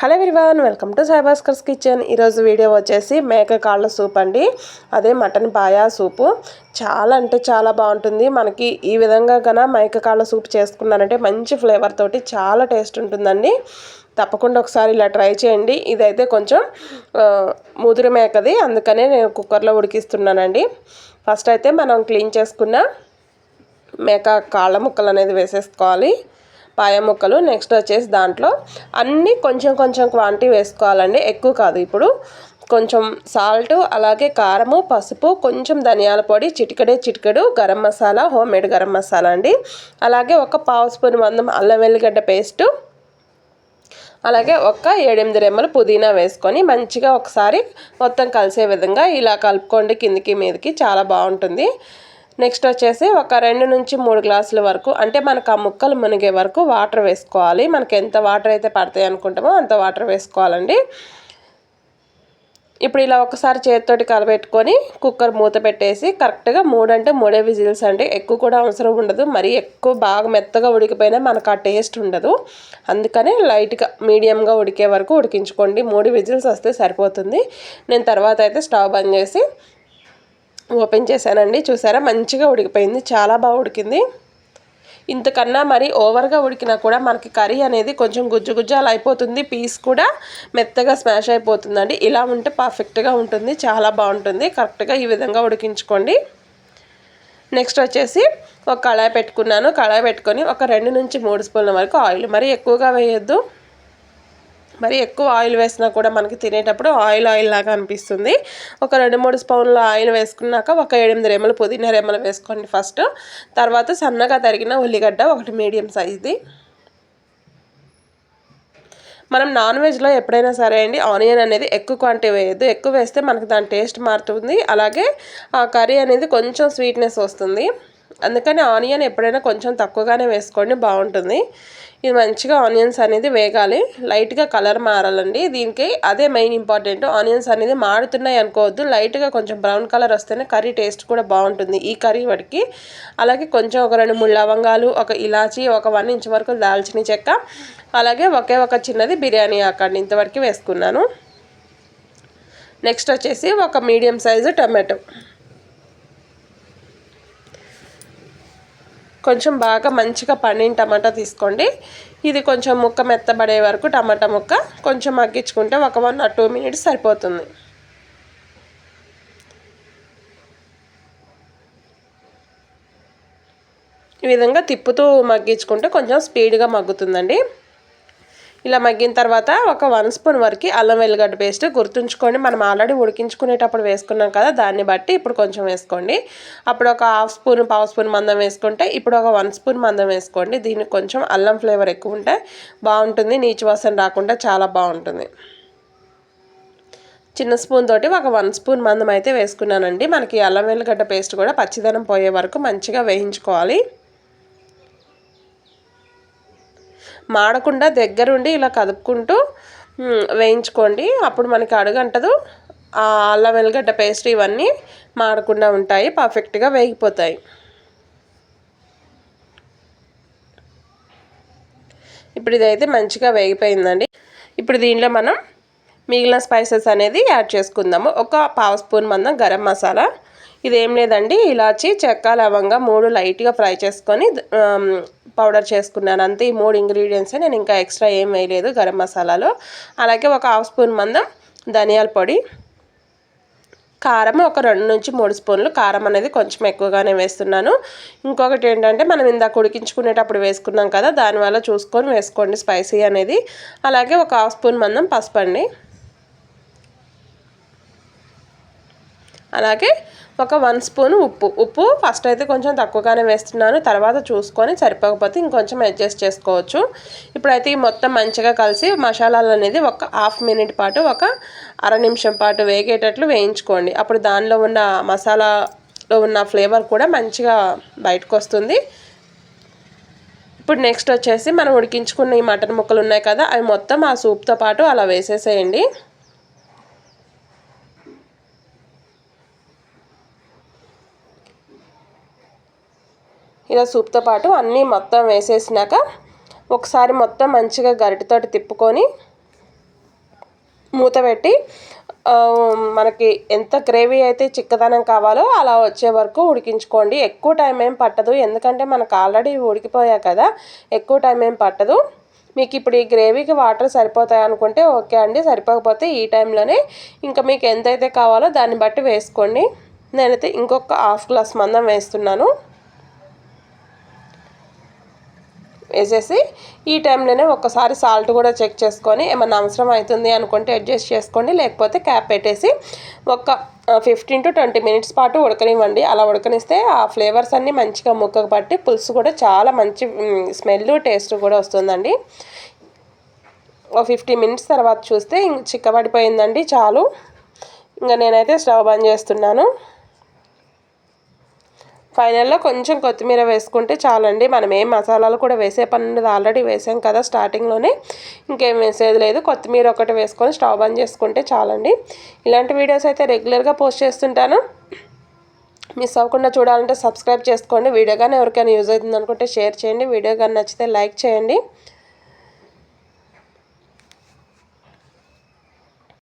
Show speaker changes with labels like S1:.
S1: Hello everyone welcome to Saibhaskar's kitchen. ఈరోజు video వచ్చేసి మేక కాళ్ళ సూప్ అండి. అదే మటన్ పాయా సూపు. చాలా అంటే చాలా బాగుంటుంది. మనకి ఈ విధంగా కన్నా మేక కాళ్ళ సూప్ చేసుకున్నారంటే మంచి ఫ్లేవర్ తోటి చాలా టేస్ట్ ఉంటుందండి. తప్పకుండా ఒకసారి ఇలా ట్రై చేయండి. ఇదైతే కొంచెం ముదురు మేకది. అందుకనే నేను కుక్కర్లో ఉడికిస్తున్నానండి. ఫస్ట్ అయితే మనం క్లీన్ చేసుకున్న మేక కాళ్ళ ముక్కలు అనేది వేసేసుకోవాలి. పాయ ముక్కలు నెక్స్ట్ వచ్చేసి దాంట్లో అన్నీ కొంచెం కొంచెం క్వాంటిటీ వేసుకోవాలండి. ఎక్కువ కాదు ఇప్పుడు కొంచెం సాల్ట్ అలాగే కారము పసుపు కొంచెం ధనియాల పొడి చిటికడే చిటికడు గరం మసాలా హోమ్ మేడ్ గరం మసాలా అండి. అలాగే ఒక పావు స్పూన్ మందం అల్లం వెల్లిగడ్డ పేస్టు అలాగే ఒక ఏడెనిమిది రెమ్మలు పుదీనా వేసుకొని మంచిగా ఒకసారి మొత్తం కలిసే విధంగా ఇలా కలుపుకోండి. కిందికి మీదకి చాలా బాగుంటుంది. నెక్స్ట్ వచ్చేసి ఒక రెండు నుంచి మూడు గ్లాసుల వరకు అంటే మనకు ఆ ముక్కలు మునిగే వరకు వాటర్ వేసుకోవాలి. మనకి ఎంత వాటర్ అయితే పడతాయి అనుకుంటామో అంత వాటర్ వేసుకోవాలండి. ఇప్పుడు ఇలా ఒకసారి చేతితోటి కలబెట్టుకొని కుక్కర్ మూత పెట్టేసి కరెక్ట్గా మూడంటే మూడే విజిల్స్ అండి. ఎక్కువ కూడా అవసరం ఉండదు. మరీ ఎక్కువ బాగా మెత్తగా ఉడికిపోయినా మనకు ఆ టేస్ట్ ఉండదు. అందుకని లైట్గా మీడియంగా ఉడికే వరకు ఉడికించుకోండి. మూడు విజిల్స్ వస్తే సరిపోతుంది. నేను తర్వాత అయితే స్టవ్ బంద్ చేసి ఓపెన్ చేశానండి. చూసారా? మంచిగా ఉడికిపోయింది. చాలా బాగా ఉడికింది. ఇంతకన్నా మరి ఓవర్గా ఉడికినా కూడా మనకి కర్రీ అనేది కొంచెం గుజ్జు గుజ్జు అలా అయిపోతుంది. పీస్ కూడా మెత్తగా స్మాష్ అయిపోతుందండి. ఇలా ఉంటే పర్ఫెక్ట్గా ఉంటుంది. చాలా బాగుంటుంది. కరెక్ట్గా ఈ విధంగా ఉడికించుకోండి. నెక్స్ట్ వచ్చేసి ఒక కళాయి పెట్టుకున్నాను. కళాయి పెట్టుకొని ఒక రెండు నుంచి మూడు స్పూన్ల వరకు ఆయిల్. మరి ఎక్కువగా వేయొద్దు. మరి ఎక్కువ ఆయిల్ వేసినా కూడా మనకి తినేటప్పుడు ఆయిల్ ఆయిల్ లాగా అనిపిస్తుంది. ఒక రెండు మూడు స్పూన్ల ఆయిల్ వేసుకున్నాక ఒక ఎనిమిది రెమ్మలు పుదీనా రెమ్మలు వేసుకోండి ఫస్ట్. తర్వాత సన్నగా తరిగిన ఉల్లిగడ్డ ఒకటి మీడియం సైజ్ది. మనం నాన్ వెజ్లో ఎప్పుడైనా సరే అండి ఆనియన్ అనేది ఎక్కువ క్వాంటిటీ వేయద్దు. ఎక్కువ వేస్తే మనకు దాని టేస్ట్ మారుతుంది. అలాగే ఆ కర్రీ అనేది కొంచెం స్వీట్నెస్ వస్తుంది. అందుకని ఆనియన్ ఎప్పుడైనా కొంచెం తక్కువగానే వేసుకోండి బాగుంటుంది. ఇది మంచిగా ఆనియన్స్ అనేది వేగాలి. లైట్గా కలర్ మారాలండి. దీనికి అదే మెయిన్ ఇంపార్టెంట్. ఆనియన్స్ అనేది మారుతున్నాయి అనుకోవద్దు. లైట్గా కొంచెం బ్రౌన్ కలర్ వస్తేనే కర్రీ టేస్ట్ కూడా బాగుంటుంది ఈ కర్రీ వాటికి అలాగే కొంచెం ఒక రెండు మూడు లవంగాలు ఒక ఇలాచి ఒక వన్ ఇంచ్ వరకు దాల్చిన చెక్క అలాగే ఒకే ఒక చిన్నది బిర్యానీ ఆకండి ఇంతవరకు వేసుకున్నాను. నెక్స్ట్ వచ్చేసి ఒక మీడియం సైజు టమాటో. కొంచెం బాగా మంచిగా పండిన టమాటా తీసుకోండి. ఇది కొంచెం ముక్క మెత్తబడే వరకు టమాటా ముక్క కొంచెం మగ్గించుకుంటే ఒక వన్ ఆర్ టూ మినిట్స్ సరిపోతుంది. ఈ విధంగా తిప్పుతూ మగ్గించుకుంటే కొంచెం స్పీడ్గా మగ్గుతుందండి. ఇలా మగ్గిన తర్వాత ఒక వన్ స్పూన్ వరకు అల్లం వెల్లిగడ్డ పేస్ట్ గుర్తుంచుకోండి. మనం ఆల్రెడీ ఉడికించుకునేటప్పుడు వేసుకున్నాం కదా దాన్ని బట్టి ఇప్పుడు కొంచెం వేసుకోండి. అప్పుడు ఒక హాఫ్ స్పూన్ పావు స్పూన్ మందం వేసుకుంటే ఇప్పుడు ఒక వన్ స్పూన్ మందం వేసుకోండి. దీనికి కొంచెం అల్లం ఫ్లేవర్ ఎక్కువ ఉంటే బాగుంటుంది. నీచు వాసన రాకుండా చాలా బాగుంటుంది. చిన్న స్పూన్ తోటి ఒక వన్ స్పూన్ మందం అయితే వేసుకున్నానండి. మనకి అల్లం వెల్లిగడ్డ పేస్ట్ కూడా పచ్చిదనం పోయే వరకు మంచిగా వేయించుకోవాలి. మాడకుండా దగ్గరుండి ఇలా కదుపుకుంటూ వేయించుకోండి. అప్పుడు మనకి అడుగంటదు. అల్లం వెల్లిగడ్డ పేస్ట్ ఇవన్నీ మాడకుండా ఉంటాయి. పర్ఫెక్ట్గా వేగిపోతాయి. ఇప్పుడు ఇదైతే మంచిగా వేగిపోయిందండి. ఇప్పుడు దీనిలో మనం మిగిలిన స్పైసెస్ అనేది యాడ్ చేసుకుందాము. ఒక పావు స్పూన్ మందం గరం మసాలా. ఇదేం లేదండి ఇలాచి చెక్క లవంగా మూడు లైట్గా ఫ్రై చేసుకొని పౌడర్ చేసుకున్నాను. అంతే ఈ మూడు ఇంగ్రీడియంట్సే నేను ఇంకా ఎక్స్ట్రా ఏం వేయలేదు గరం మసాలాలో. అలాగే ఒక హాఫ్ స్పూన్ మందం ధనియాల పొడి. కారం ఒక రెండు నుంచి మూడు స్పూన్లు. కారం అనేది కొంచెం ఎక్కువగానే వేస్తున్నాను. ఇంకొకటి ఏంటంటే మనం ఇందాక ఉడికించుకునేటప్పుడు వేసుకున్నాం కదా దానివల్ల చూసుకొని వేసుకోండి స్పైసీ అనేది. అలాగే ఒక హాఫ్ స్పూన్ మందం పసుపు అండి అలాగే ఒక వన్ స్పూన్ ఉప్పు. ఉప్పు ఫస్ట్ అయితే కొంచెం తక్కువగానే వేస్తున్నాను. తర్వాత చూసుకొని సరిపోకపోతే ఇంకొంచెం అడ్జస్ట్ చేసుకోవచ్చు. ఇప్పుడైతే ఈ మొత్తం మంచిగా కలిసి మసాలాలు అనేది ఒక హాఫ్ మినిట్ పాటు ఒక అర నిమిషం పాటు వేగేటట్లు వేయించుకోండి. అప్పుడు దానిలో ఉన్న మసాలాలో ఉన్న ఫ్లేవర్ కూడా మంచిగా బయటకు వస్తుంది. ఇప్పుడు నెక్స్ట్ వచ్చేసి మనం ఉడికించుకున్న ఈ మటన్ ముక్కలు ఉన్నాయి కదా అవి మొత్తం ఆ సూప్తో పాటు అలా వేసేసేయండి. ఇలా సూప్తో పాటు అన్నీ మొత్తం వేసేసినాక ఒకసారి మొత్తం మంచిగా గరిటతోటి తిప్పుకొని మూత పెట్టి మనకి ఎంత గ్రేవీ అయితే చిక్కదనం కావాలో అలా వచ్చే వరకు ఉడికించుకోండి. ఎక్కువ టైం ఏం పట్టదు. ఎందుకంటే మనకు ఆల్రెడీ ఉడికిపోయా కదా ఎక్కువ టైం ఏం పట్టదు. మీకు ఇప్పుడు ఈ గ్రేవీకి వాటర్ సరిపోతాయి అనుకుంటే ఓకే అండి. సరిపోకపోతే ఈ టైంలోనే ఇంకా మీకు ఎంతైతే కావాలో దాన్ని బట్టి వేసుకోండి. నేనైతే ఇంకొక హాఫ్ గ్లాస్ మందం వేస్తున్నాను. వేసేసి ఈ టైంలోనే ఒక్కసారి సాల్ట్ కూడా చెక్ చేసుకొని ఏమన్నా అవసరం అవుతుంది అనుకుంటే అడ్జస్ట్ చేసుకోండి. లేకపోతే క్యాప్ పెట్టేసి ఒక ఫిఫ్టీన్ టు ట్వంటీ మినిట్స్ పాటు ఉడకనివ్వండి. అలా ఉడకనిస్తే ఆ ఫ్లేవర్స్ అన్నీ మంచిగా ముక్కకు పట్టి పులుసు కూడా చాలా మంచి స్మెల్ టేస్ట్ కూడా వస్తుందండి. ఒక ఫిఫ్టీ మినిట్స్ తర్వాత చూస్తే ఇంక చిక్కబడిపోయిందండి చాలు. ఇంకా నేనైతే స్టవ్ బంద్ చేస్తున్నాను. ఫైనల్లో కొంచెం కొత్తిమీర వేసుకుంటే చాలండి. మనం ఏం మసాలాలు కూడా వేసే పని ఆల్రెడీ వేసాం కదా స్టార్టింగ్లోనే. ఇంకేం వేసేది లేదు. కొత్తిమీర ఒకటి వేసుకొని స్టవ్ బంద్ చేసుకుంటే చాలండి. ఇలాంటి వీడియోస్ అయితే రెగ్యులర్గా పోస్ట్ చేస్తుంటాను. మిస్ అవ్వకుండా చూడాలంటే సబ్స్క్రైబ్ చేసుకోండి. వీడియో కానీ ఎవరికైనా యూజ్ అవుతుంది అనుకుంటే షేర్ చేయండి. వీడియో కానీ నచ్చితే లైక్ చేయండి.